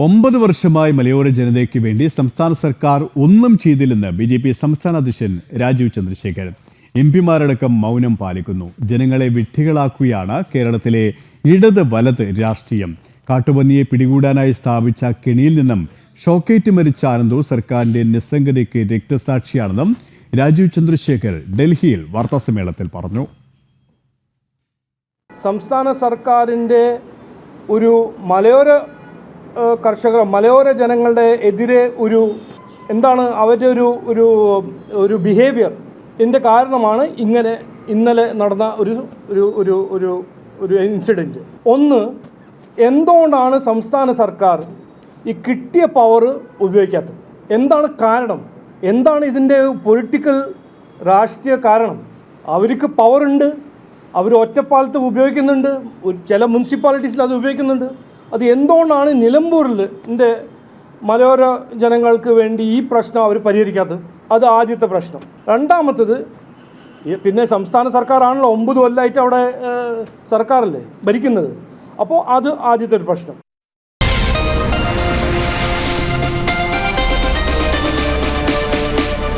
ഒമ്പത് വർഷമായി മലയോര ജനതയ്ക്ക് വേണ്ടി സംസ്ഥാന സർക്കാർ ഒന്നും ചെയ്തില്ലെന്ന് ബി ജെ പി സംസ്ഥാന അധ്യക്ഷൻ രാജീവ് ചന്ദ്രശേഖരൻ. എം പിമാരടക്കം മൗനം പാലിക്കുന്നു. ജനങ്ങളെ വിട്ടികളാക്കുകയാണ് കേരളത്തിലെ ഇടത് വലത് രാഷ്ട്രീയം. കാട്ടുപന്നിയെ പിടികൂടാനായി സ്ഥാപിച്ച കെണിയിൽ നിന്നും ഷോക്കേറ്റ് മരിച്ച ആനന്ദു സർക്കാരിന്റെ നിസ്സംഗതയ്ക്ക് രക്തസാക്ഷിയാണെന്നും രാജീവ് ചന്ദ്രശേഖർ ഡൽഹിയിൽ വാർത്താസമ്മേളനത്തിൽ പറഞ്ഞു. സംസ്ഥാന സർക്കാരിന്റെ ഒരു മലയോര കർഷകർ മലയോര ജനങ്ങളുടെ എതിരെ ഒരു എന്താണ് അവരുടെ ഒരു ഒരു ഒരു ബിഹേവിയർ ഇതിന്റെ കാരണമാണ് ഇങ്ങനെ ഇന്നലെ നടന്ന ഒരു ഒരു ഒരു ഒരു ഒരു ഇൻസിഡന്റ് ഒന്ന് എന്തുകൊണ്ടാണ് സംസ്ഥാന സർക്കാർ ഈ കിട്ടിയ പവർ ഉപയോഗിക്കാത്തത്? എന്താണ് കാരണം? എന്താണ് ഇതിന്റെ പൊളിറ്റിക്കൽ രാഷ്ട്രീയ കാരണം? അവർക്ക് പവറുണ്ട് അവർ ഒറ്റപ്പാലത്ത് ഉപയോഗിക്കുന്നുണ്ട് ചില മുനിസിപ്പാലിറ്റീസിൽ അത് ഉപയോഗിക്കുന്നുണ്ട്. അത് എന്തുകൊണ്ടാണ് നിലമ്പൂരിൽ എന്റെ മലയോര ജനങ്ങൾക്ക് വേണ്ടി ഈ പ്രശ്നം അവർ പരിഹരിക്കാത്തത്? അത് ആദ്യത്തെ പ്രശ്നം. രണ്ടാമത്തത് പിന്നെ സംസ്ഥാന സർക്കാരാണല്ലോ ഒമ്പത് കൊല്ലമായിട്ട് അവിടെ സർക്കാരല്ലേ ഭരിക്കുന്നത്. അപ്പോൾ അത് ആദ്യത്തെ ഒരു പ്രശ്നം.